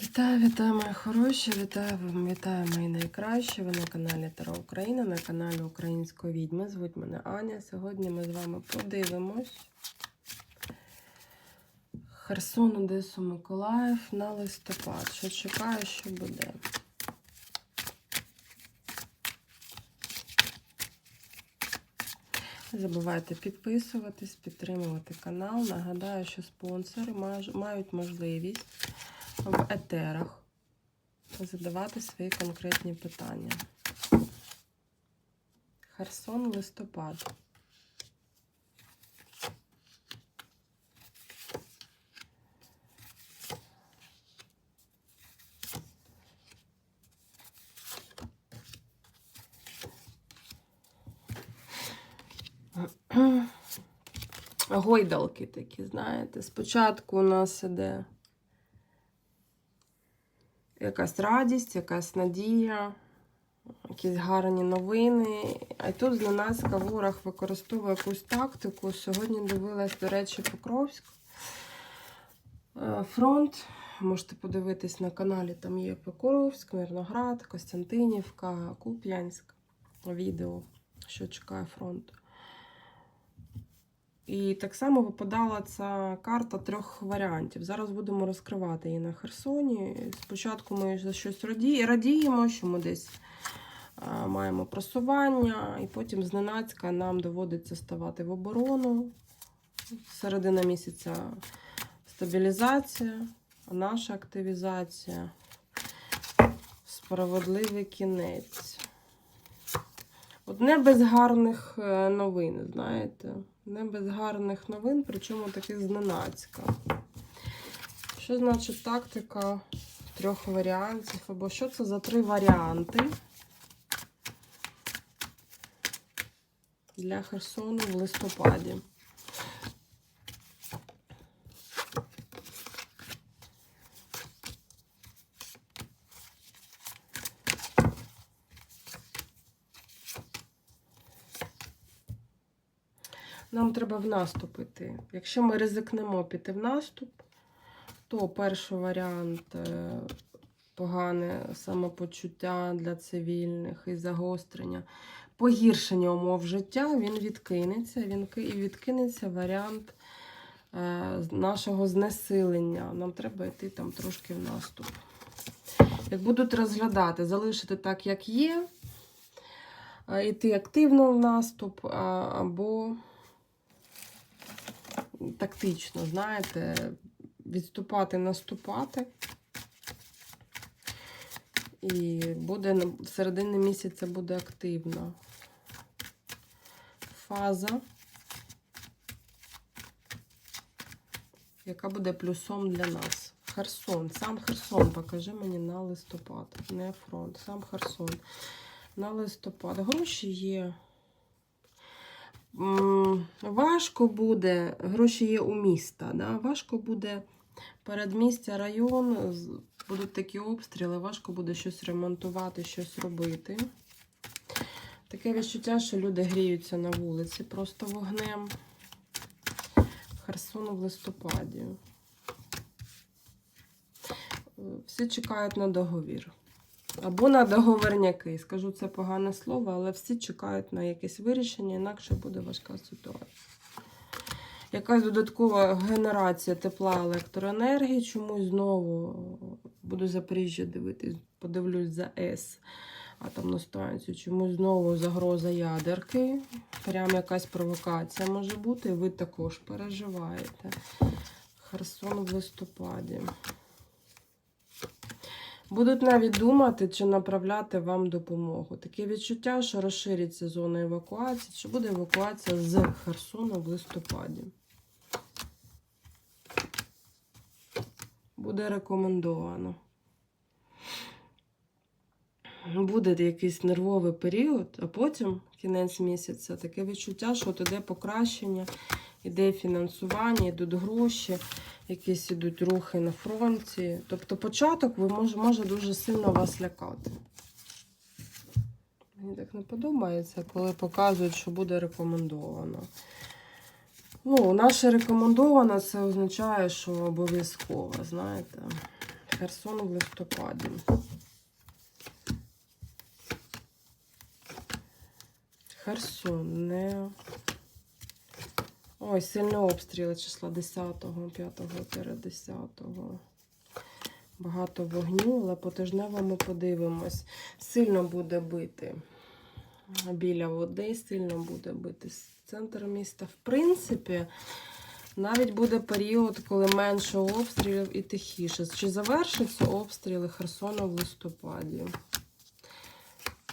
Вітаю, вітаю, мої хороші, вітаю, вітаю, мої найкращі. Ви на каналі Таро Україна, на каналі Української відьми. Звуть мене Аня. Сьогодні ми з вами подивимось. Херсон, Одесу, Миколаїв на листопад. Що чекаю, що буде. Не забувайте підписуватись, підтримувати канал. Нагадаю, що спонсори мають можливість в етерах задавати свої конкретні питання. Херсон, листопад. Гойдалки такі, знаєте. Спочатку у нас іде якась радість, якась надія, якісь гарні новини. А тут зненацька ворог використовує якусь тактику. Сьогодні дивилась, до речі, Покровськ. Е, Фронт. Можете подивитись на каналі, там є Покровськ, Мирноград, Костянтинівка, Куп'янськ. Відео, що чекає фронт. І так само випадала ця карта трьох варіантів. Зараз будемо розкривати її на Херсоні. Спочатку ми за щось раді- радіємо, що ми десь а, маємо просування, і потім зненацька нам доводиться ставати в оборону. Середина місяця стабілізація, наша активізація, справедливий кінець. Одне без гарних е, новин, знаєте. Не без гарних новин, причому таких зненацька. Що значить тактика трьох варіантів? Або що це за три варіанти для Херсону в листопаді? Нам треба в наступ іти. Якщо ми ризикнемо піти в наступ, то перший варіант е, погане самопочуття для цивільних і загострення, погіршення умов життя, він відкинеться. Він і відкинеться варіант е, нашого знесилення. Нам треба йти там трошки в наступ. Як будуть розглядати, залишити так, як є, е, йти активно в наступ, або тактично, знаєте, відступати, наступати. І буде в середині місяця буде активна фаза, яка буде плюсом для нас. Херсон. Сам Херсон покажи мені на листопад. Не фронт, сам Херсон. На листопад. Гроші є. Важко буде, гроші є у міста. Да? Важко буде передмістя, район, будуть такі обстріли, важко буде щось ремонтувати, щось робити. Таке відчуття, що люди гріються на вулиці просто вогнем. Херсон в листопаді. Е, Всі чекають на договір. Або на договорняки. Скажу це погане слово, але всі чекають на якесь вирішення, інакше буде важка ситуація. Якась додаткова генерація тепла електроенергії. Чомусь знову буду Запоріжжя дивитись, подивлюсь за С атомну станцію. Чомусь знову загроза ядерки. Прям якась провокація може бути. І ви також переживаєте. Херсон в листопаді. Будуть навіть думати, чи направляти вам допомогу. Таке відчуття, що розшириться зона евакуації, чи буде евакуація з Херсону в листопаді. Буде рекомендовано. Буде якийсь нервовий період, а потім кінець місяця таке відчуття, що от іде покращення, іде фінансування, йдуть гроші якісь ідуть рухи на фронті. Тобто початок ви може, може дуже сильно вас лякати. Мені так не подобається, коли показують, що буде рекомендовано. Ну, наше рекомендовано це означає, що обов'язково, знаєте. Херсон в листопаді. Херсон не. Ой, сильні обстріли числа 10-го, 5-го, 10-го. Багато вогню, але по тижневому подивимось. Сильно буде бити біля води, сильно буде бити центр міста. В принципі, навіть буде період, коли менше обстрілів і тихіше. Чи завершаться обстріли Херсона в листопаді?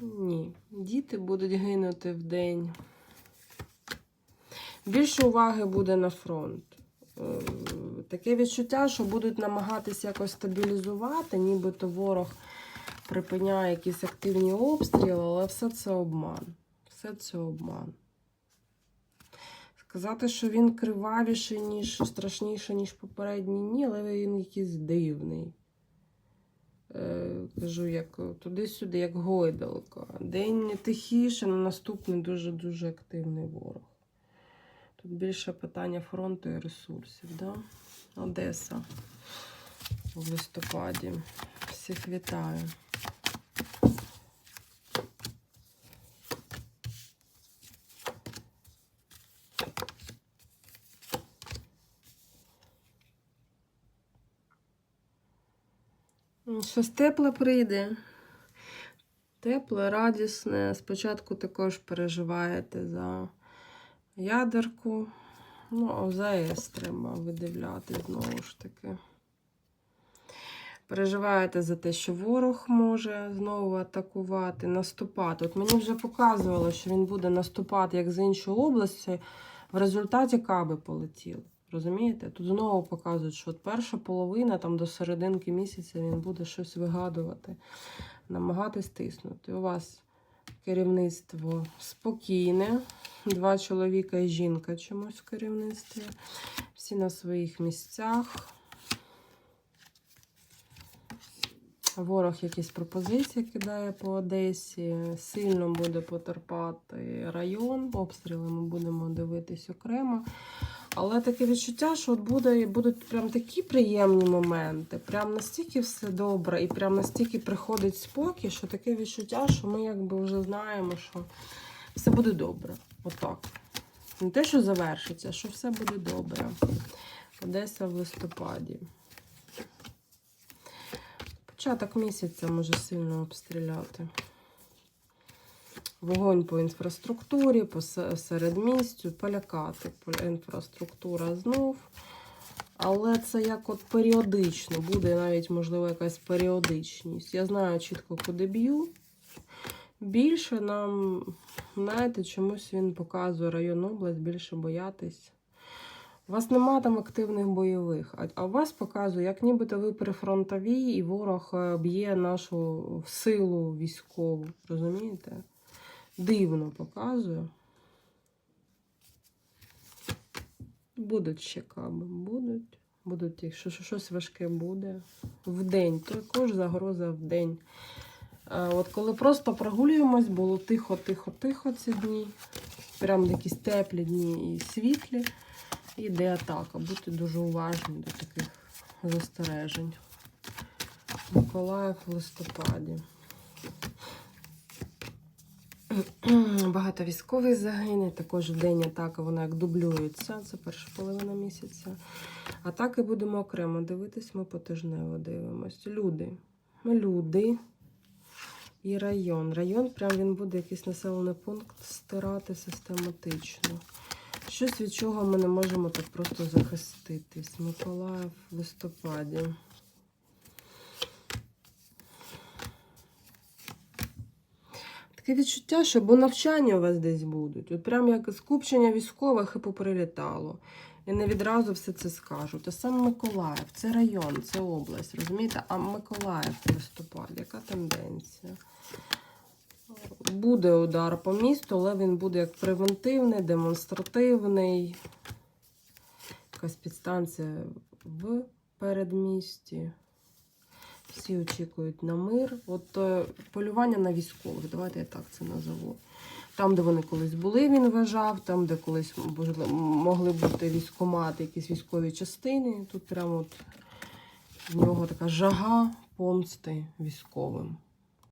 Ні. Діти будуть гинути в день. Більше уваги буде на фронт. Е, Таке відчуття, що будуть намагатися якось стабілізувати, нібито ворог припиняє якісь активні обстріли, але все це обман. Все це обман. Сказати, що він кривавіший, ніж страшніший, ніж попередній, ні, але він якийсь дивний. Е, кажу, як туди-сюди, як гойдалка. День тихіше, на наступний дуже-дуже активний ворог. Тут більше питання фронту і ресурсів, да? Одеса в листопаді. Всіх вітаю. Щось тепле прийде. Тепле, радісне. Спочатку також переживаєте за ядерку. Ну, ОЗС треба видивляти знову ж таки. Переживаєте за те, що ворог може знову атакувати, наступати. От мені вже показувало, що він буде наступати як з іншої області. В результаті каби полетіли. Розумієте? Тут знову показують, що от перша половина там до серединки місяця він буде щось вигадувати, намагатись тиснути. У вас керівництво спокійне. Два чоловіка і жінка чомусь в керівництві. Всі на своїх місцях. Ворог якісь пропозиції кидає по Одесі. Сильно буде потерпати район. Обстріли ми будемо дивитись окремо. Але таке відчуття, що от буде, будуть прям такі приємні моменти, прям настільки все добре, і прям настільки приходить спокій, що таке відчуття, що ми якби вже знаємо, що все буде добре. Отак. Не те, що завершиться, що все буде добре. Одеса в листопаді. Початок місяця може сильно обстріляти. Вогонь по інфраструктурі, по середмістю, полякати інфраструктура знов. Але це як от періодично, буде навіть, можливо, якась періодичність. Я знаю чітко, куди б'ю. Більше нам, знаєте, чомусь він показує район область, більше боятись. У вас нема там активних бойових, а, у вас показує, як нібито ви прифронтові, і ворог е, б'є нашу силу військову. Розумієте? Дивно показує. Будуть ще каби, будуть. Будуть, якщо що- щось важке буде. Вдень. Також загроза вдень. А От коли просто прогулюємось, було тихо, тихо, тихо ці дні. Прям якісь теплі дні і світлі. Іде атака. Будьте дуже уважні до таких застережень. Миколаїв в листопаді. Багато військових загине, також в день атака, вона як дублюється, це перша половина місяця. Атаки будемо окремо дивитись, ми потижнево дивимося. Люди. Люди і район. Район, прям він буде якийсь населений пункт стирати систематично. Щось від чого ми не можемо так просто захиститись. Миколаїв в листопаді. Таке відчуття, що бо навчання у вас десь будуть. От прям як скупчення військових і поприлітало. І не відразу все це скажуть. А саме Миколаїв, це район, це область, розумієте? А Миколаїв в листопаді, яка тенденція? Буде удар по місту, але він буде як превентивний, демонстративний. Якась підстанція в передмісті. Всі очікують на мир. От е, полювання на військових, давайте я так це назову. Там, де вони колись були, він вважав, там, де колись могли бути військомати, якісь військові частини. Тут прямо от В нього така жага помсти військовим.